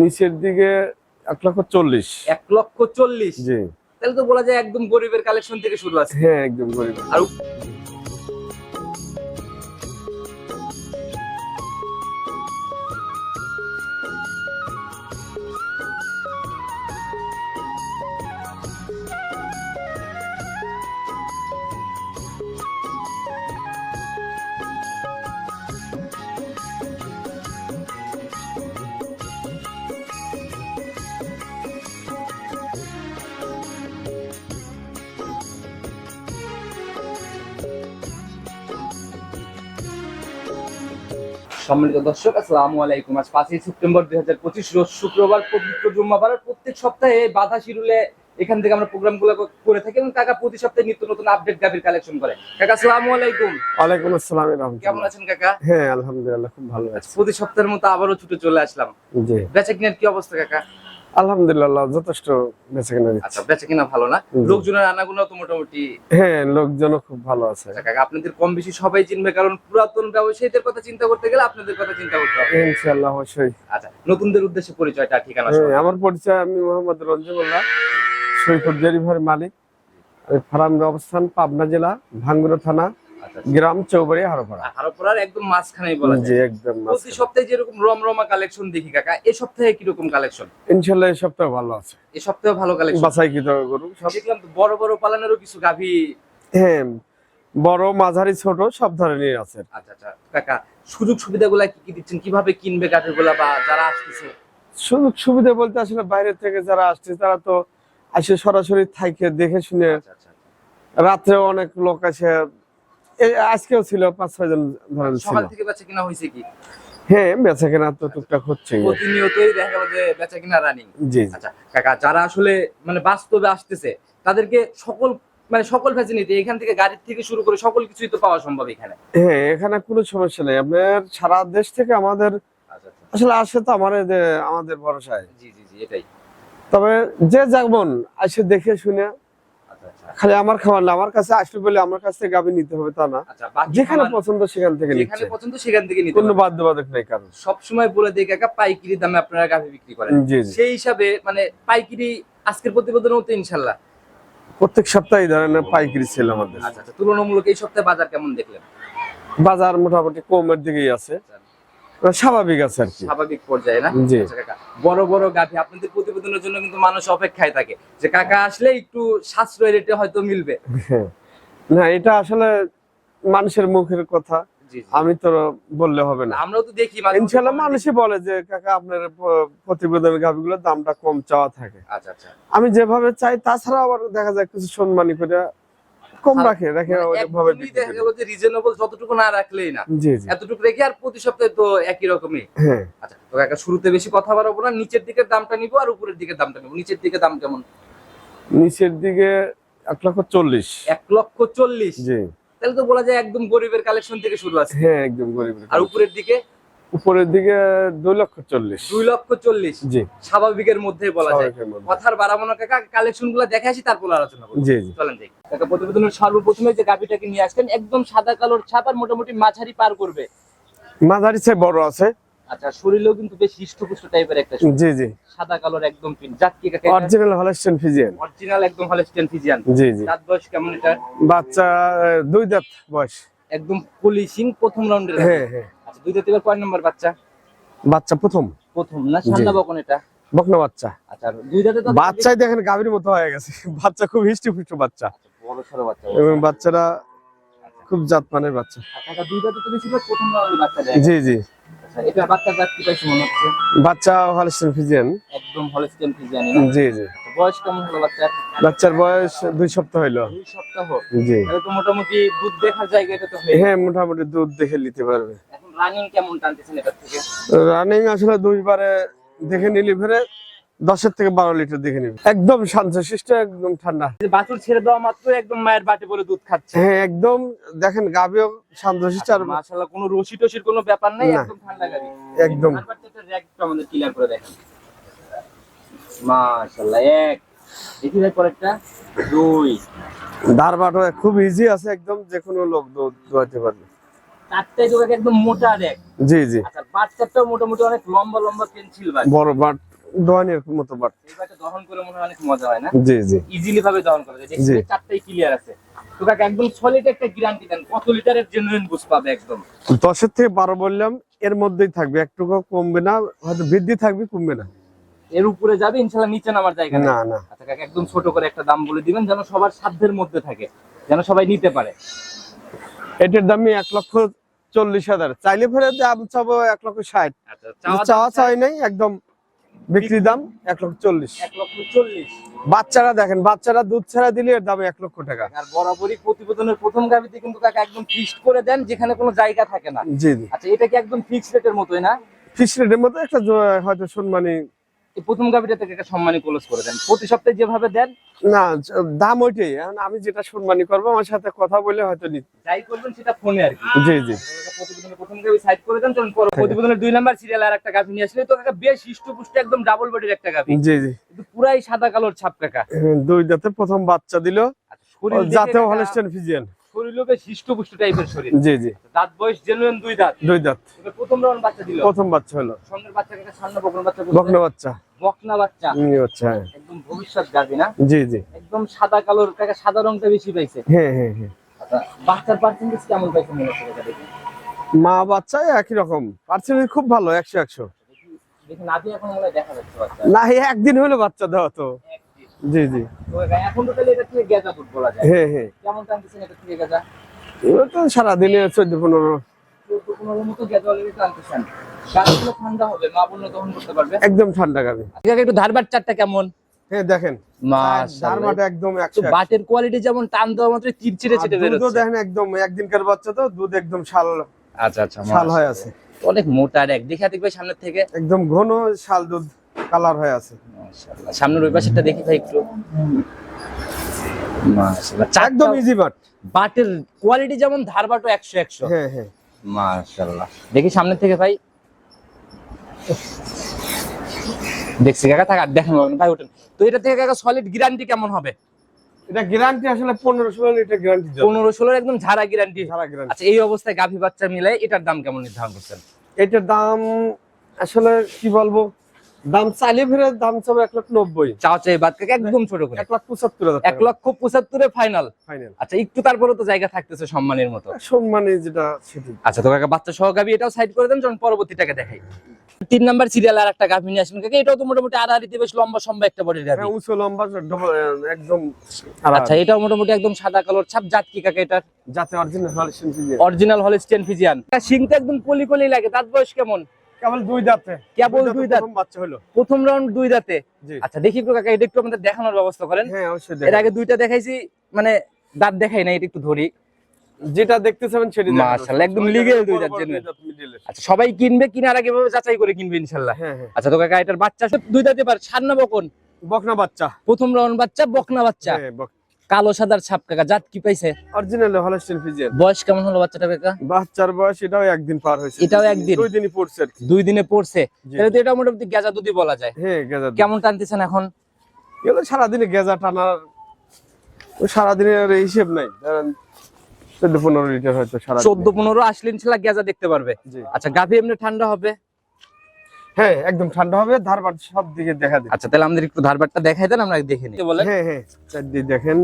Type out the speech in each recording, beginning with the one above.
নিচের দিকে এক লক্ষ চল্লিশ। এক লক্ষ চল্লিশ? জি। তাহলে তো বলা যায় একদম গরিবের কালেকশন থেকে শুরু আছে। হ্যাঁ একদম গরিব। আর সম্মানিত দর্শক আসসালামু আলাইকুম। আজ পাঁচই সেপ্টেম্বর দুই হাজার পঁচিশ রোজ শুক্রবার পবিত্র জুম্মাবার প্রত্যেক সপ্তাহে বাধা শিরুলে এখান থেকে আমরা প্রোগ্রামগুলো করে থাকি এবং কাকা প্রতি সপ্তাহে নিত্য নতুন আপডেট গাভীর কালেকশন করে। কাকা আসসালামু আলাইকুম। ওয়ালাইকুম আসসালাম কেমন আছেন কাকা? হ্যাঁ আলহামদুলিল্লাহ খুব ভালো আছি। প্রতি সপ্তাহের মতো আবারও ছুটে চলে আসলাম। জি। বেচা কিনার কি অবস্থা কাকা? আলহামদুলিল্লাহ যথেষ্ট বেঁচে কেনা আচ্ছা দিচ্ছে বেচা কিনা ভালো না। লোকজনের আনাগুলো তো মোটামুটি হ্যাঁ লোকজন খুব ভালো আছে। আচ্ছা কাকা আপনাদের কম বেশি সবাই চিনবে কারণ পুরাতন ব্যবসায়ীদের কথা চিন্তা করতে গেলে আপনাদের কথা চিন্তা করতে হবে। ইনশাআল্লাহ অবশ্যই। আচ্ছা নতুনদের উদ্দেশ্যে পরিচয়টা ঠিকানা হ্যাঁ, আমার পরিচয় আমি মোহাম্মদ রঞ্জুল্লাহ সৈকত ডেলিভারি মালিক। আমি ফার্মের অবস্থান পাবনা জেলা ভাঙ্গুরা থানা। গ্রাম চৌবাড়ি হারোপাড়া। হারোপাড়ার একদম মাঝখানেই বলা জি একদম প্রতি সপ্তাহে যেরকম রমরমা কালেকশন দেখি কাকা এই সপ্তাহে কীরকম কালেকশন? ইনশাল্লাহ এই সপ্তাহ ভালো আছে। এই সপ্তাহে ভালো কালেকশন? বাছাই কি গরু? সব দেখলাম তো বড় বড় পালানেরও কিছু গাভী। হ্যাঁ বড় মাঝারি ছোট সব ধরনের আছে। আচ্ছা আচ্ছা। কাকা সুযোগ সুবিধাগুলা কি কি দিচ্ছেন? কীভাবে কিনবে গাভীগুলা বা যারা আসতেছে? সুযোগ সুবিধা বলতে আসলে বাইরে থেকে যারা আসছে তারা তো আসে সরাসরি থাইকে দেখে শুনে আচ্ছা আচ্ছা রাত্রে অনেক লোক আসে এই আজকেও ছিল পাঁচ ছয় জন ধরেন সকাল থেকে বেচা কিনা হয়েছে কি? হ্যাঁ বেচা কেনা তো টুকটাক হচ্ছে প্রতিনিয়তই দেখা গেল যে বেচা কিনা রানিং জি। আচ্ছা কাকা যারা আসলে মানে বাস্তবে আসতেছে তাদেরকে সকল মানে সকল ফ্যাসিলিটি এখান থেকে গাড়ির থেকে শুরু করে সকল কিছুই তো পাওয়া সম্ভব এখানে? হ্যাঁ এখানে কোনো সমস্যা নেই। আপনার সারা দেশ থেকে আমাদের আচ্ছা আচ্ছা। আসলে আসে তো আমার আমাদের ভরসায়। জি জি জি এটাই। তবে যে যেমন আসে দেখে শুনে। খালি আমার খাবার না আমার কাছে আসবে বলে আমার কাছ থেকে গাবি নিতে হবে তা না। আচ্ছা যেখানে পছন্দ সেখান থেকে যেখানে পছন্দ সেখান থেকে নিতে কোনো বাধ্যবাধক নেই কারণ সবসময় বলে দিই কাকা পাইকারি দামে আপনারা গাভি বিক্রি করেন। সেই হিসাবে মানে পাইকারি আজকের প্রতিবেদনের মতো ইনশাল্লাহ। প্রত্যেক সপ্তাহে ধরনের পাইকারি ছিল আমাদের। আচ্ছা আচ্ছা তুলনামূলক এই সপ্তাহে বাজার কেমন দেখলেন? বাজার মোটামুটি কমের দিকেই আছে। স্বাভাবিক আছে আর কি। স্বাভাবিক পর্যায়ে না? জি। আচ্ছা বড় বড় গাভি আপনাদের প্রতিবেদনের জন্য কিন্তু মানুষ অপেক্ষায় থাকে যে কাকা আসলে একটু সাশ্রয় রেটে হয়তো মিলবে। হ্যাঁ। না এটা আসলে মানুষের মুখের কথা। আমি তো বললে হবে না। আমরাও তো দেখি ইনশাল্লাহ মানুষই বলে যে কাকা আপনার প্রতিবেদনের গাভিগুলোর দামটা কম চাওয়া থাকে। আচ্ছা আচ্ছা। আমি যেভাবে চাই তাছাড়া আবার দেখা যায় কিছু সম্মানী করে কম আর রাখে মানে ওইভাবে দেখা গেল যে রিজনেবল যতটুকু না রাখলেই না। এতটুকু রেখে আর প্রতি সপ্তাহে তো একই রকমই। হ্যাঁ। আচ্ছা তো কাকা শুরুতে বেশি কথা বাড়াবো না নিচের দিকের দামটা নিবো আর উপরের দিকের দামটা নিবো। নিচের দিকে দাম কেমন? নিচের দিকে এক লক্ষ চল্লিশ। এক লক্ষ চল্লিশ? জি। তাহলে তো বলা যায় একদম গরিবের কালেকশন থেকে শুরু আছে। হ্যাঁ একদম গরিব আর উপরের দিকে উপরের দিকে দুই লক্ষ চল্লিশ। দুই লক্ষ চল্লিশ। জি। স্বাভাবিকের মধ্যে বলা যায়। কথার বাড়াবো না কাকা কালেকশনগুলো দেখে আসি তারপর আলোচনা করব। জি চলেন দেখি। কাকা প্রতিবেদনের সর্বপ্রথমে যে গাভিটাকে নিয়ে আসলেন একদম সাদা কালোর ছাপ আর মোটামুটি মাঝারি পার করবে। মাঝারি চেয়ে বড় আছে। আচ্ছা শরীরেও কিন্তু বেশ হৃষ্টপুষ্ট টাইপের একটা। জি জি। সাদা কালোর একদম পিন জাত কি কাকা অরিজিনাল হলস্টেন ফিজিয়ান অরিজিনাল একদম হলস্টিয়ান ফিজিয়ান জি জি। দাঁত বয়স কেমন এটা বাচ্চা দুই দাঁত বয়স। একদম পলিশিং প্রথম রাউন্ডের হ্যাঁ হ্যাঁ। আচ্ছা দুই দাঁত কয় নম্বর বাচ্চা? বাচ্চা প্রথম। প্রথম না? সান্না বকন এটা? বকনা বাচ্চা। আচ্ছা দুই দাঁতে বাচ্চাই দেখেন গাভীর মতো হয়ে গেছে। বাচ্চা খুব হিস্ট্রি বাচ্চা। বড় সড়ো বাচ্চা। এবং বাচ্চারা খুব জাত মানের বাচ্চা দুই দাঁতে তো বেশিরভাগ প্রথম বাচ্চা জি জি। আচ্ছা এটা বাচ্চা জাত কি পাইছে মনে হচ্ছে? বাচ্চা হলস্টেন ফিজিয়ান একদম হলস্টিয়ান ফিজিয়ান জি জি। বয়স কেমন হলো বাচ্চার? বাচ্চার বয়স দুই সপ্তাহ দুই সপ্তাহ। জি। তাহলে তো মোটামুটি দুধ দেখার জায়গা এটা তো হ্যাঁ মোটামুটি দুধ দেখে নিতে পারবে। রানিং কেমন টানতেছেন এটা থেকে? রানিং আসলে দুইবারে দেখে নিলি ফেরে দশের থেকে বারো লিটার দেখে নিবি। একদম শান্ত শিষ্ট একদম ঠান্ডা। বাছুর ছেড়ে দেওয়া মাত্র একদম মায়ের বাটে বলে দুধ খাচ্ছে। হ্যাঁ একদম দেখেন গাভিও শান্ত শিষ্ট আর মাশাআল্লাহ কোনো রশি টসির কোনো ব্যাপার নাই একদম ঠান্ডা গাড়ি একদম। আমাদের ক্লিয়ার করে দেখেন। মাশাআল্লাহ এক। দেখি ভাই পরেরটা। দুই। ধার বাটো খুব ইজি আছে একদম যে কোনো লোক দো- দোয়াতে পারবে। তো একদম মোটা দেখ। জি জি। আচ্ছা মোটামুটি অনেক লম্বা লম্বা পেন্সিল বাট বড় বাট মতো বাট। দহন করে মনে হয় অনেক মজা হয় না? জি জি। ইজিলি ভাবে দহন করা যায়। জি। চারটাই ক্লিয়ার আছে। তো কাকা একদম সলিড একটা গ্যারান্টি দেন। কত লিটারের জেনুইন বুঝ পাবে একদম? দশের থেকে বারো বললাম এর মধ্যেই থাকবে। একটুকু কমবে না হয়তো বৃদ্ধি থাকবে কমবে না। এর উপরে যাবে ইনশাল্লাহ নিচে নামার জায়গা না না। আচ্ছা কাকা একদম ছোট করে একটা দাম বলে দিবেন যেন সবার সাধ্যের মধ্যে থাকে যেন সবাই নিতে পারে। এটার দামই এক লক্ষ চল্লিশ হাজার। চাইলে ফেরে দাম চাবো এক লক্ষ ষাট। আচ্ছা চাওয়া চাই নাই একদম বিক্রি দাম এক লক্ষ চল্লিশ। বাচ্চারা দেখেন বাচ্চারা দুধ ছাড়া দিলে এর দাম এক লক্ষ টাকা। আর বরাবরই প্রতিবেদনের প্রথম গাবিতে কিন্তু কাকা একদম ফিক্সড করে দেন যেখানে কোনো জায়গা থাকে না। জি জি। আচ্ছা এটা কি একদম ফিক্সড রেটের মতোই না? ফিস রেটের মতো একটা হয়তো সম্মানী প্রথম থেকে একটা সম্মানী ক্লোজ করে দেন। প্রতি সপ্তাহে যেভাবে দেন? না দাম ওইটাই। এখন আমি যেটা সম্মানী করব আমার সাথে কথা বলে হয়তো যাই করবেন সেটা ফোনে আর কি। জি জি। প্রতিবেদনের প্রথম সাইড করে দেন চলুন প্রতিবেদনের দুই নাম্বার সিরিয়াল আর একটা গাভি নিয়ে আসলে তো কাকা বেশ হিষ্টপুষ্ট একদম ডাবল বডির একটা গাভি। জি জি। পুরাই সাদা কালোর ছাপ কাকা। দুই দাঁতে প্রথম বাচ্চা দিল। আচ্ছা, জাতীয় হলস্টেন ফিজিয়ান শরীরও বেশ হিষ্টপুষ্ট টাইপের শরীর। জি জি। দাঁত বয়স জেনুইন দুই দাঁত। দুই দাঁত। প্রথম রাউন্ড বাচ্চা দিল। প্রথম বাচ্চা হলো। সঙ্গের বাচ্চা কাকা সামনে বকনা বাচ্চা বকনা বাচ্চা। বকনা বাচ্চা। নিয়ে বাচ্চা হ্যাঁ। একদম ভবিষ্যৎ গাভি না? জি জি। একদম সাদা কালোর কাকা সাদা রংটা বেশি পাইছে। হ্যাঁ হ্যাঁ হ্যাঁ। আচ্ছা বাচ্চার পার্সেন্টেজ কেমন পাইছে মনে হচ্ছে মা বাচ্চা একই রকম। পার্সেন্টেজ খুব ভালো একশো একশো। দেখি নাভি এখন দেখা যাচ্ছে বাচ্চা। না একদিন হলো বাচ্চা দেওয়া তো। জি জি। এখন তো তাহলে এটা থেকে গেজা দুধ বলা যায়। হ্যাঁ হ্যাঁ। কেমন টানতেছেন এটা থেকে গেজা? এবার তো সারাদিনে চোদ্দ পনেরো। চোদ্দ পনেরো মতো গেজা অলরেডি টানতেছেন গাছগুলো ঠান্ডা হবে মা বললে দহন করতে পারবে? একদম ঠান্ডা গাবি। একটু ধারবার চারটা কেমন? হ্যাঁ দেখেন। মাশাআল্লাহ। একদম তো একশো একশো। বাটের কোয়ালিটি যেমন টান দেওয়া মাত্র দেখেন একদম একদিনকার বাচ্চা তো দুধ একদম শাল আচ্ছা আচ্ছা শাল হয়ে আছে। অনেক মোটা এক। দেখা দেখবে সামনের থেকে। একদম ঘন শাল দুধ কালার হয়ে আছে। সামনের ওই পাশেরটা দেখি ভাই একটু। একদম ইজি বাট বাটের কোয়ালিটি যেমন ধার বাটো একশো একশো। হ্যাঁ হ্যাঁ। মাশাআল্লাহ। দেখি সামনের থেকে ভাই। দেখছি কাকা থাক আর দেখেন ভাই ওঠেন। তো এটা থেকে কাকা সলিড গ্যারান্টি কেমন হবে? এটা গ্যারান্টি আসলে পনেরো ষোলো লিটার গ্যারান্টি পনেরো ষোলোর একদম ঝাড়া গ্যারান্টি সারা গ্যারান্টি আচ্ছা এই অবস্থায় গাভী বাচ্চা মিলে এটার দাম কেমন নির্ধারণ করছেন? এটার দাম আসলে কি বলব? দাম ফিরে দাম এক নব্বই। চাও চাই বাদ একদম ছোট করে। এক লাখ পঁচাত্তর হাজার এক লক্ষ পঁচাত্তরে ফাইনাল ফাইনাল আচ্ছা একটু তারপরে তো জায়গা থাকতেছে সম্মানের মতো। সম্মানে যেটা আচ্ছা তো কাকা বাচ্চা সহ গাভী এটাও সাইড করে দেন যখন পরবর্তীটাকে দেখাই। তিন নাম্বার সিরিয়াল আর একটা গাভী নিয়ে আসেন কাকা এটাও তো মোটামুটি আড়াআড়িতে বেশ লম্বা সম্ভব একটা বডির গাভী। হ্যাঁ উঁচু লম্বা একদম আচ্ছা এটাও মোটামুটি একদম সাদা কালোর ছাপ জাত কি কাকা এটার? যাতে original Holstein Friesian original Holstein Friesian সিংটা একদম কলি কলি লাগে দাঁত বয়স কেমন? কেবল দুই দাঁতে। কেবল দুই দাঁত? বাচ্চা হলো। প্রথম রাউন্ড দুই দাঁতে। আচ্ছা দেখি একটু কাকা এটা একটু আমাদের দেখানোর ব্যবস্থা করেন। হ্যাঁ অবশ্যই এর আগে দুইটা দেখাইছি মানে দাঁত দেখাই না এটা একটু ধরি। যেটা দেখতে চাবেন সেটি। মাশাআল্লাহ, একদম দাঁতের দুই দাঁত। আচ্ছা সবাই কিনবে কিনার আগে এভাবে যাচাই করে কিনবে ইনশাল্লাহ হ্যাঁ হ্যাঁ। আচ্ছা তো কাকা এটার বাচ্চা দুই দাঁতে পার সান্না বকন? বকনা বাচ্চা। প্রথম রাউন্ড বাচ্চা বকনা বাচ্চা। হ্যাঁ কালো সাদার ছাপ কাকা জাত কি পাইছে? অরিজিনাল হলিস্টিয়ান ফিজিয়ান বয়স কেমন হলো বাচ্চাটা কাকা? বাচ্চার বয়স এটাও একদিন পার হয়েছে। এটাও একদিন? দুই দিনই পড়ছে আর কি। দুই দিনে পড়ছে? তাহলে তো এটা মোটামুটি গেজা দুধই বলা যায়। হ্যাঁ গেজা দুধ। কেমন টানতেছেন এখন? এগুলো সারাদিনে গেজা টানার ওই সারাদিনের হিসেব নাই। ধরেন চোদ্দ পনেরো লিটার হয়তো সারা চোদ্দ পনেরো আসলে ইনশাল্লাহ গেজা দেখতে পারবে। আচ্ছা গাভী এমনি ঠান্ডা হবে? হ্যাঁ একদম ঠান্ডা হবে ধারবার সব দিকে দেখা দিবে আচ্ছা তাহলে আমাদের একটু ধারবারটা দেখাই দেন আমরা দেখে নিই। বলে? হ্যাঁ হ্যাঁ চারদিকে দেখেন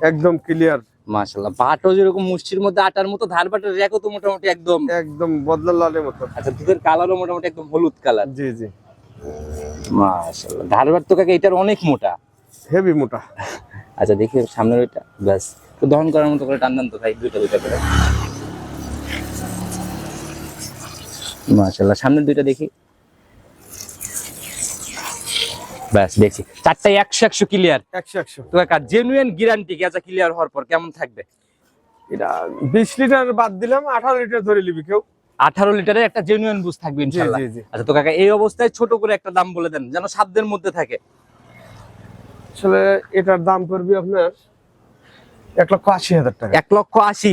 একদম ক্লিয়ার বাটও যেরকম মুষ্টির মধ্যে আটার মতো ধারবাটের তো মোটামুটি একদম একদম বদলা লালের মতো। আচ্ছা দুধের কালারও মোটামুটি একদম হলুদ কালার জি জি। তো কাকা এটার অনেক মোটা। হেভি মোটা। আচ্ছা দেখি সামনের ওইটা ব্যাস তো দহন করার মতো করে টান তো ভাই দুইটা দুইটা করে। সামনের দুইটা দেখি। ব্যাস দেখছি। একশো একশো ক্লিয়ার একশো একশো। তো কাকা জেনুইন গ্যারান্টি গেজা ক্লিয়ার হওয়ার পর কেমন থাকবে? এটা বিশ লিটার বাদ দিলাম আঠারো লিটার ধরে নিবি কেউ। আঠারো লিটারের একটা জেনুইন থাকবে ইনশাল্লাহ। আচ্ছা তো কাকা এই অবস্থায় ছোট করে একটা দাম বলে দেন যেন সাধ্যের মধ্যে থাকে। আসলে এটার দাম পড়বে আপনার এক লক্ষ আশি হাজার টাকা। এক লক্ষ আশি?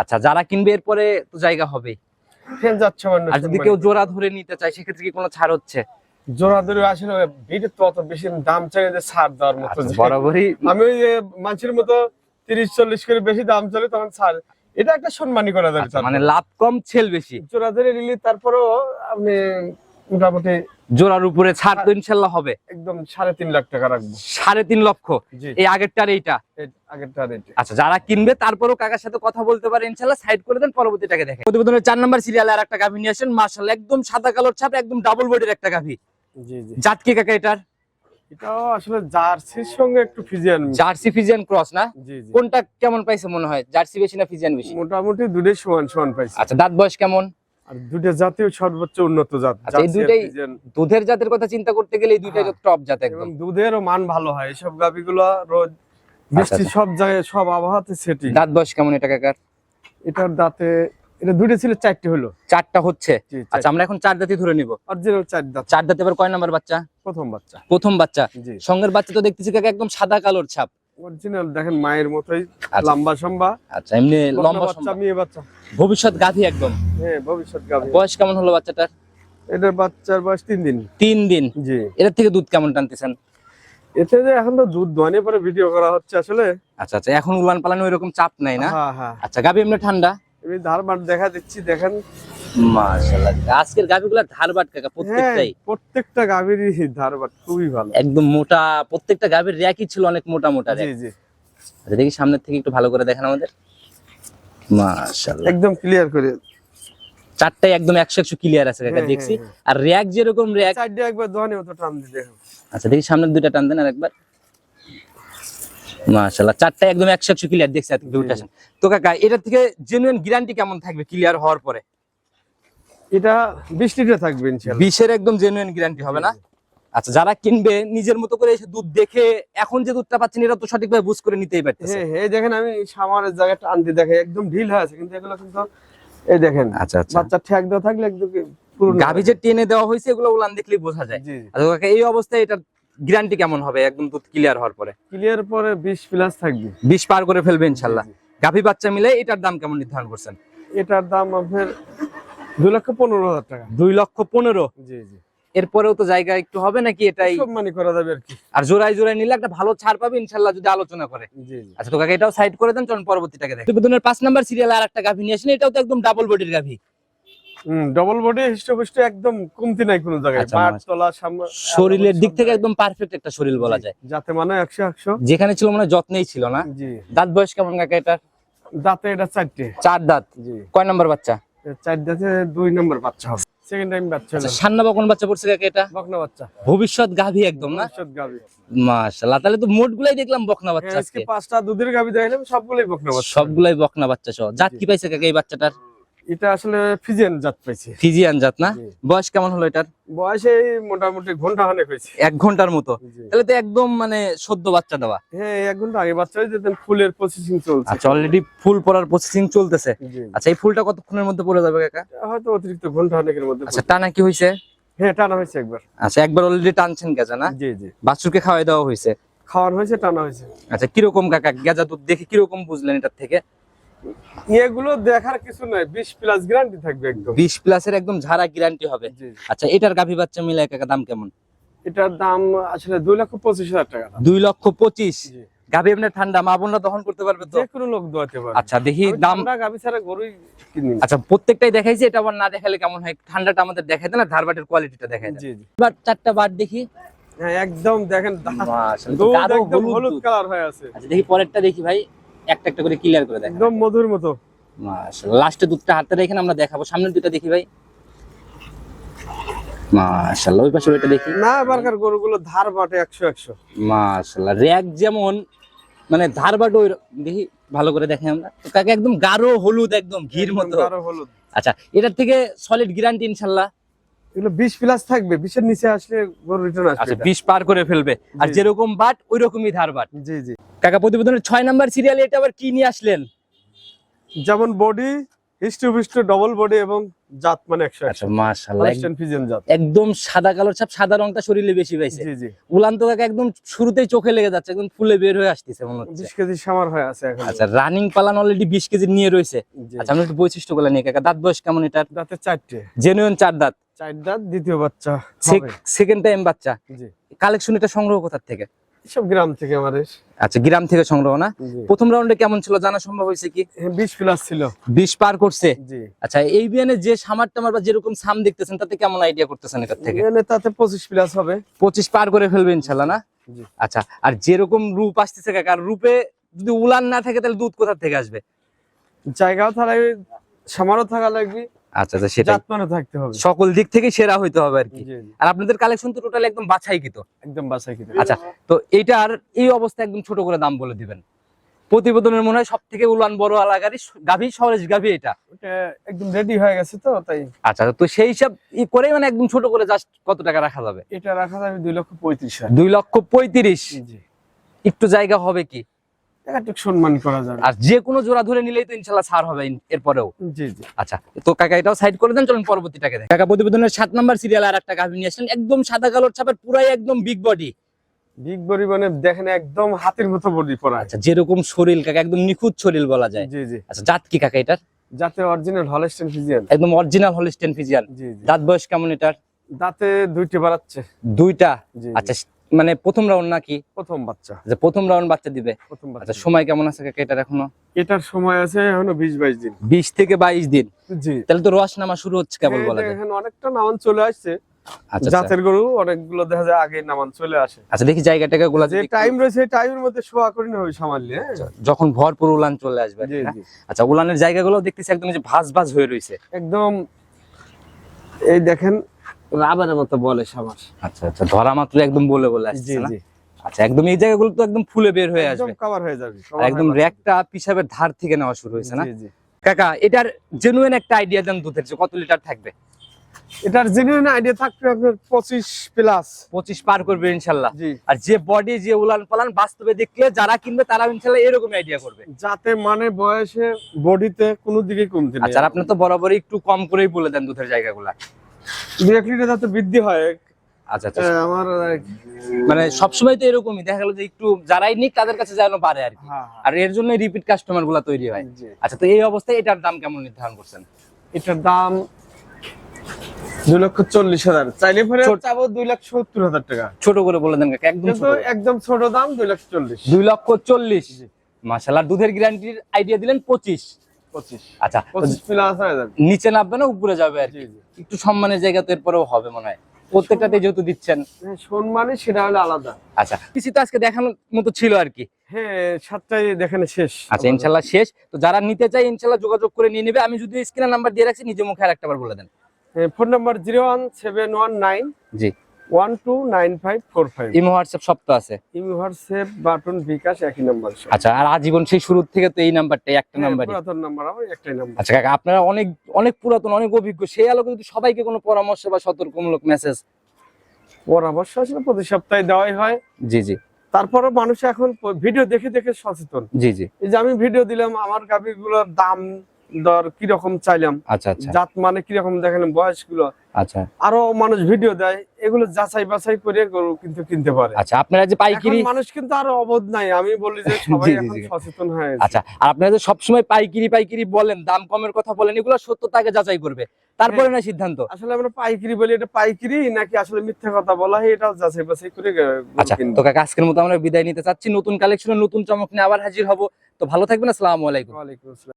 আচ্ছা যারা কিনবে এরপরে তো জায়গা হবে। আর যদি কেউ জোড়া ধরে নিতে চায় সেক্ষেত্রে কি কোনো ছাড় হচ্ছে? জোড়া ধরে আসলে ভিড় তো অত বেশি দাম চাই যে ছাড় দেওয়ার মতো আচ্ছা, বরাবরই আমি ওই যে মানুষের মতো তিরিশ চল্লিশ করে বেশি দাম চলে তখন ছাড়। এটা একটা সম্মানী করা যাবে আচ্ছা, মানে লাভ কম ছেল বেশি। জোড়া ধরে নিলে তারপরেও আপনি মোটামুটি জোড়ার উপরে ছাড় তো ইনশাল্লাহ হবে। একদম সাড়ে তিন লাখ টাকা রাখব। সাড়ে তিন লক্ষ? এই আগেরটার এইটা? এই আচ্ছা যারা কিনবে তারপরেও কাকার সাথে কথা বলতে পারে ইনশাল্লাহ সাইড করে দেন পরবর্তীটাকে দেখেন। প্রতিবেদনের চার নাম্বার সিরিয়ালে আর একটা গাভী নিয়ে আসেন মার্শাল একদম সাদা কালোর ছাপ একদম ডাবল বডির একটা গাভী। জাত কি কাকা এটার? এটাও আসলে জার্সির সঙ্গে একটু ফিজিয়ান জার্সি ফিজিয়ান ক্রস না? কোনটা কেমন পাইছে মনে হয়? জার্সি বেশি না ফিজিয়ান বেশি? মোটামুটি দুটোই সমান সমান পাইছে। আচ্ছা দাঁত বয়স কেমন? আর দুটো জাতীয় সর্বোচ্চ উন্নত জাত আচ্ছা, এই দুইটাই- দুধের জাতের কথা চিন্তা করতে গেলে এই দুইটাই হ্যাঁ। টপ জাত এবং একদম। দুধেরও মান ভালো হয় এসব গাভিগুলো রোজ বৃষ্টি আচ্ছা। সব জায়গায় সব আবহাওয়াতে সেটি। দাঁত বয়স কেমন এটা কাকার? এটার দাঁতে এটা দুটো ছিল চারটে হলো। চারটা হচ্ছে? আচ্ছা আমরা এখন চার দাঁতই ধরে নিব। অরিজিনাল চার দাঁত। চার দাঁতে এবার কয় নাম্বার বাচ্চা? প্রথম বাচ্চা। প্রথম বাচ্চা। সঙ্গের বাচ্চা তো দেখতেছি কাকা একদম সাদা কালোর ছাপ। অরিজিনাল দেখেন মায়ের মতোই আচ্ছা। লম্বা সম্বা আচ্ছা এমনি লম্বা বাচ্চা মেয়ে বাচ্চা। ভবিষ্যৎ গাভী একদম। হ্যাঁ ভবিষ্যৎ গাভি বয়স কেমন হলো বাচ্চাটার? এটার বাচ্চার বয়স তিন দিন। তিন দিন? জি। এটার থেকে দুধ কেমন টানতেছেন? এতে যে এখন তো দুধ দোয়ানে পরে ভিডিও করা হচ্ছে আসলে। আচ্ছা আচ্ছা এখন উলান পালানো এরকম চাপ নাই না? হ্যাঁ হ্যাঁ। আচ্ছা গাভী এমনি ঠান্ডা? আমি ধারবার দেখা দিচ্ছি দেখেন। মাশাআল্লাহ। আজকের গাভীগুলা ধারবাট কাকা হ্যাঁ প্রত্যেকটাই। প্রত্যেকটা খুবই ভালো। একদম মোটা প্রত্যেকটা গাভীর র্যাকই ছিল অনেক মোটা মোটা জি জি। আচ্ছা দেখি সামনের থেকে একটু ভালো করে দেখেন আমাদের। মাশাআল্লাহ। একদম ক্লিয়ার করে। চারটাই একদম একশো একশো ক্লিয়ার আছে কাকা হ্যাঁ, দেখছি। হ্যাঁ, আর র্যাক যেরকম র্যাক চারটে একবার দোয়ানে মতো টান আচ্ছা দেখি সামনের দুইটা টান দেন আর একবার। মাশাআল্লাহ চারটা একদম একশো একশো ক্লিয়ার দেখছি তো কাকা এটা থেকে জেনুইন গ্যারান্টি কেমন থাকবে ক্লিয়ার হওয়ার পরে? এটা লিটার থাকবে একদম জেনুইন গ্যারান্টি হবে না? আচ্ছা যারা কিনবে নিজের মতো করে এসে দুধ দেখে এখন যে দুধটা পাচ্ছেন এটা তো সঠিকভাবে বুঝ করে নিতেই পারতেছে। হ্যাঁ হ্যাঁ দেখেন আমি সামারের জায়গাটা আনতে দেখে একদম ঢিল হয়ে আছে কিন্তু এগুলো কিন্তু এই দেখেন আচ্ছা আচ্ছা। বাচ্চা ঠ্যাক দেওয়া থাকলে একদম গাভী যে টেনে দেওয়া হয়েছে এগুলো উলান দেখলেই বোঝা যায়। আচ্ছা এই অবস্থায় এটার গ্যারান্টি কেমন হবে? একদম দুধ ক্লিয়ার হওয়ার পরে? ক্লিয়ার পরে প্লাস থাকবে। পার করে ফেলবে। গাভী বাচ্চা মিলে এটার দাম কেমন নির্ধারণ করছেন? এটার দাম আপনার দুই লক্ষ পনেরো হাজার টাকা। দুই লক্ষ পনেরো? জি জি। এরপরেও তো জায়গা একটু হবে নাকি এটাই? সব মানে করা যাবে আর কি। আর জোড়ায় জোড়ায় নিলে একটা ভালো ছাড় পাবে ইনশাল্লাহ যদি আলোচনা করে। জি জি। আচ্ছা তো কাকা এটাও সাইড করে দেন চলুন পরবর্তীটাকে দেখি। প্রতিবেদনের পাঁচ নাম্বার সিরিয়াল আর একটা গাভী নিয়ে আসেন এটাও তো একদম ডাবল বডির গাভী। ডবল বডি একদম কমতি নাই কোনো জায়গায়। আচ্ছা, পাট মাস- তলা শরীরের দিক থেকে একদম পারফেক্ট একটা শরীর বলা যায়। যাতে মানে একশো একশো। যেখানে ছিল মানে যত্নেই ছিল না। জি। দাঁত বয়স কেমন কাকা এটা দাঁতে এটা চারটে। চার দাঁত। জি। কয় নাম্বার বাচ্চা? দুই নম্বর বাচ্চা হবে। সেকেন্ড টাইম বাচ্চা আচ্ছা সান্না বকন বাচ্চা পড়ছে কাকা এটা? বকনা বাচ্চা। ভবিষ্যৎ গাভী একদম না? ভবিষ্যৎ গাভী। মাশাআল্লাহ তাহলে তো মোটগুলাই দেখলাম বকনা বাচ্চা হ্যাঁ, আজকে আজকে। পাঁচটা দুধের গাভী দেখালাম সবগুলোই বকনা বাচ্চা। সবগুলাই বকনা বাচ্চা সহ। জাত কি পাইছে কাকা এই বাচ্চাটার? এটা আসলে ফিজিয়ান জাত পাইছে। ফিজিয়ান জাত না? বয়স কেমন হলো এটার? বয়সে এই মোটামুটি ঘণ্টা খানেক হয়েছে। এক ঘণ্টার মতো? তাহলে তো একদম মানে সদ্য বাচ্চা দেওয়া। হ্যাঁ এক ঘণ্টা আগে বাচ্চা হয়ে যেতেন ফুলের প্রসেসিং চলছে। আচ্ছা অলরেডি ফুল পড়ার প্রসেসিং চলতেছে। আচ্ছা এই ফুলটা কতক্ষণের মধ্যে পড়ে যাবে কাকা? হয়তো অতিরিক্ত ঘণ্টা খানেকের মধ্যে আচ্ছা টানা কি হয়েছে? হ্যাঁ টানা হয়েছে একবার। আচ্ছা একবার অলরেডি টানছেন গেজা না? জি জি। বাছুরকে খাওয়াই দেওয়া হয়েছে। খাওয়ানো হয়েছে টানা হয়েছে। আচ্ছা কীরকম কাকা গেজা দুধ দেখে কীরকম বুঝলেন এটার থেকে? এগুলো দেখার কিছু নাই বিশ প্লাস গ্যারান্টি থাকবে একদম। বিশ প্লাসের একদম ঝাড়া গ্যারান্টি হবে। আচ্ছা এটার গাভী বাচ্চা মিলে কাকা দাম কেমন? এটার দাম আসলে দুই লক্ষ পঁচিশ হাজার টাকা দাম। দুই লক্ষ পঁচিশ? জি। গাভী আপনার ঠান্ডা মা বোনরা দহন করতে পারবে তো? যে কোনো লোক দোয়াতে পারে আচ্ছা দেখি দাম গাভী ছাড়া গরুই কিনি আচ্ছা প্রত্যেকটাই দেখাইছি এটা আবার না দেখালে কেমন হয়? ঠান্ডাটা আমাদের দেখাই দেন আর ধারবাটের কোয়ালিটিটা দেখাই দেন। জি জি। এবার চারটা বার দেখি। হ্যাঁ একদম দেখেন মাশাআল্লাহ, দুধ একদম হলুদ হলুদ কালার হয়ে আছে। আচ্ছা দেখি পরেরটা দেখি ভাই। একটা একটা করে ক্লিয়ার করে দেখেন একদম মধুর মতো। লাস্টে দুধটা হাতে রেখে আমরা দেখাবো। সামনের দুটো দেখি ভাই। মাশাআল্লাহ ওই পাশে ওইটা দেখি। না এবারকার গরুগুলো ধার বাটে একশো একশো। মাশাআল্লাহ র্যাক যেমন মানে ধারবাট ওই দেখি ভালো করে দেখেন আমরা। কাকে একদম গাঢ় হলুদ একদম ঘির মতো। গাঢ় হলুদ। আচ্ছা এটার থেকে সলিড গ্যারান্টি ইনশাল্লাহ এগুলো বিশ প্লাস থাকবে বিশের নিচে আসলে গরু রিটার্ন আসবে আচ্ছা এটা। বিশ পার করে ফেলবে। আর যেরকম বাট ওই রকমই ধারবাট জি জি। কাকা প্রতিবেদনের ছয় নাম্বার সিরিয়ালে এটা আবার কি নিয়ে আসলেন? যেমন বডি ডবল বডি এবং জাত মানে আচ্ছা মাশাআল্লাহ এক- ফিজিয়ান জাত। একদম সাদা কালোর ছাপ সাদা রংটা শরীরে বেশি পাইছে। জি জি। উলান তো কাকা একদম শুরুতেই চোখে লেগে যাচ্ছে একদম ফুলে বের হয়ে আসতেছে মনে হচ্ছে। বিশ কেজি সামার হয়ে আছে এখন। আচ্ছা রানিং পালান অলরেডি বিশ কেজি নিয়ে রয়েছে। আচ্ছা আমরা একটু বৈশিষ্ট্যগুলো নিয়ে কাকা দাঁত বয়স কেমন দাঁতে চারটে। জেনুইন চার দাঁত। চার দাঁত দ্বিতীয় বাচ্চা সেকেন্ড টাইম বাচ্চা। জি। কালেকশন এটা সংগ্রহ কোথার থেকে? সব গ্রাম থেকে আমাদের। আচ্ছা গ্রাম থেকে সংগ্রহ না? প্রথম রাউন্ডে কেমন ছিল? জানা সম্ভব হয়েছে কি? বিশ প্লাস ছিল। বিশ পার করছে? আচ্ছা এই বিয়ানে যে সামার টামার বা যেরকম সাম দেখতেছেন তাতে কেমন আইডিয়া করতেছেন এটার থেকে? এখানে তাতে পঁচিশ প্লাস হবে। পঁচিশ পার করে ফেলবে ইনশাল্লাহ না? আচ্ছা আর যেরকম রূপ আসতেছে কাকা রূপে যদি উলান না থাকে তাহলে দুধ কোথা থেকে আসবে? জায়গাও থাকবে সামারও থাকা লাগবে। আচ্ছা আচ্ছা সেটা থাকতে হবে। সকল দিক থেকে সেরা হইতে হবে আর কি। আর আপনাদের কালেকশন তো টোটাল একদম বাছাই কিতো একদম বাসায় আচ্ছা তো এইটার এই অবস্থা একদম ছোট করে দাম বলে দিবেন। প্রতিবেদনের মনে হয় সব থেকে উলান বড় আলাগারি গাভী সরেশ গাভী এটা। একদম রেডি হয়ে গেছে তো তাই। আচ্ছা তো সেই হিসাব ই করে মানে একদম ছোট করে জাস্ট কত টাকা রাখা যাবে? এটা রাখা যাবে দুই লক্ষ পঁয়ত্রিশ দুই লক্ষ পঁয়ত্রিশ। একটু জায়গা হবে কি? একটু সম্মান করা যাবে। আর যে কোনো জোড়া ধরে নিলেই তো ইনশাল্লাহ ছাড় হবে এরপরেও। জি জি। আচ্ছা তো কাকা এটাও সাইড করে দেন চলুন পরবর্তীটাকে দেখ। কাকা প্রতিবেদনের সাত নাম্বার সিরিয়াল আর একটা গাভী নিয়ে আসলেন একদম সাদা কালোর ছাপের পুরাই একদম বিগ বডি বিগ বডি মানে দেখেন একদম হাতের মতো বডি পড়া আচ্ছা যেরকম শরীর কাকা একদম নিখুঁত শরীর বলা যায়। জি জি। আচ্ছা জাত কি কাকা এটার? যাতে অরিজিনাল হলস্টেন ফিজিয়ান একদম অরিজিনাল হলিস্টেন ফিজিয়ান জি জি। দাঁত বয়স কেমন এটার? দাঁতে দুইটি বাড়াচ্ছে। দুইটা? আচ্ছা মানে প্রথম রাউন্ড নাকি? প্রথম বাচ্চা। যে প্রথম রাউন্ড বাচ্চা দিবে। প্রথম আচ্ছা বাচ্চা সময় কেমন আছে কাকা এটার এখনও? এটার সময় আছে এখনও বিশ বাইশ দিন। বিশ থেকে বাইশ দিন। জি। তাহলে তো রস নামা শুরু হচ্ছে কেবল বলা যায়। দেখেন অনেকটা নামান চলে আসছে। আচ্ছা আচ্ছা। জাতের গরু অনেকগুলো দেখা যায় আগে নামান চলে আসে। আচ্ছা দেখি জায়গাটাকে গুলা যে যদি একটু- টাইম রয়েছে টাইমের মধ্যে শোয়া করি না ওই হ্যাঁ? আচ্ছা, যখন ভরপুর উলান চলে আসবে। জি জি। আচ্ছা উলানের জায়গাগুলো দেখতেছি একদম যে ভাঁজ ভাঁজ হয়ে রয়েছে। একদম এই দেখেন রাবারের মতো বলে সামার আচ্ছা আচ্ছা ধরা মাত্র একদম বলে বলে আসছে না? আচ্ছা একদম এই জায়গাগুলো তো একদম ফুলে বের হয়ে একদম আসবে। কভার হয়ে যাবে একদম র্যাকটা পিসাবের ধার থেকে নেওয়া শুরু হয়েছে না? জি জি। কাকা এটার জেনুইন একটা আইডিয়া দেন দুধের যে কত লিটার থাকবে। এটার জেনুইন আইডিয়া থাকবে আপনার পঁচিশ প্লাস পঁচিশ পার করবে আর যে বডি যে উলান পালান বাস্তবে দেখলে যারা কিনবে তারা ইনশাল্লাহ এরকম আইডিয়া করবে। যাতে মানে বয়সে বডিতে কোনো দিকে কমতি নেই। আচ্ছা আপনি তো বরাবরই একটু কম করেই বলে দেন দুধের জায়গাগুলা। দু এক লিটার যাতে বৃদ্ধি হয়। আচ্ছা আচ্ছা। আমার মানে সবসময় তো এরকমই দেখা গেল যে একটু যারাই নিক তাদের কাছে যেন পারে আর কি। হ্যাঁ আর এর জন্য রিপিট কাস্টমারগুলা তৈরি হয়। আচ্ছা তো এই অবস্থায় এটার দাম কেমন নির্ধারণ করছেন? এটার দাম দুই লক্ষ চল্লিশ হাজার। চাইলে পরে ছোট- চাবো দুই সত্তর হাজার টাকা। ছোট করে বলে দেন একদম একদম ছোট দাম দুই লাখ চল্লিশ। দুই লক্ষ চল্লিশ। মাসাল্লাহ দুধের গ্যারান্টির আইডিয়া দিলেন পঁচিশ। আচ্ছা নিচে নামবে না উপরে যাবে আর একটু সম্মানের জায়গা তো এরপরেও হবে মনে হয়। প্রত্যেকটাতে যেহেতু দিচ্ছেন। হ্যাঁ, সম্মানে সেটা হলো আলাদা। আচ্ছা কিছু তো আজকে দেখানোর মতো ছিল আর কি। হ্যাঁ সাতটায় দেখানো শেষ। আচ্ছা ইনশাল্লাহ শেষ। তো যারা নিতে চাই ইনশাল্লাহ যোগাযোগ করে নিয়ে নেবে। আমি যদি স্ক্রিনের নাম্বার দিয়ে রাখছি নিজে মুখে আর একটাবার বলে দেন। Phone number zero one seven one nine জি। One two nine five four five imo WhatsApp সব তো আছে। ইমি হোয়াটসঅ্যাপ বাটন বিকাশ একই নাম্বার আচ্ছা আর আজীবন সেই শুরু থেকে তো এই নাম্বারটাই একটা নাম্বারই পুরাতন নাম্বার আমার একটাই নাম্বার আচ্ছা কাকা আপনারা অনেক অনেক পুরাতন অনেক অভিজ্ঞ সেই আলোকে যদি সবাইকে কোনো পরামর্শ বা সতর্কমূলক মেসেজ পরামর্শ আসলে প্রতি সপ্তাহে দেওয়াই হয়। জি জি। তারপরে মানুষ এখন ভিডিও দেখে দেখে সচেতন। জি জি। এই যে আমি ভিডিও দিলাম আমার গাভীগুলোর দাম দর কীরকম চাইলাম? আচ্ছা আচ্ছা। জাত মানে কীরকম দেখালাম বয়সগুলো আচ্ছা। আরও মানুষ ভিডিও দেয় এগুলো যাচাই বাছাই করে গরু কিন্তু কিনতে পারে। আচ্ছা আপনারা যে পাইকারি মানুষ কিন্তু আরও অবোধ নাই আমি বলি যে সবাই এখন সচেতন হয়ে আচ্ছা আর আপনারা যে সবসময় পাইকারি পাইকারি বলেন দাম কমের কথা বলেন এগুলো সত্যতাকে যাচাই করবে। তারপরে না সিদ্ধান্ত। আসলে আমরা পাইকারি বলি এটা পাইকারি নাকি আসলে মিথ্যা কথা বলা হয় এটাও যাচাই বাছাই করে আচ্ছা। তো কাকা আজকের মতো আমরা বিদায় নিতে চাচ্ছি। নতুন কালেকশনে নতুন চমক নিয়ে আবার হাজির হব। তো ভালো থাকবেন আসসালামু আলাইকুম। ওয়া আলাইকুম আসসালাম।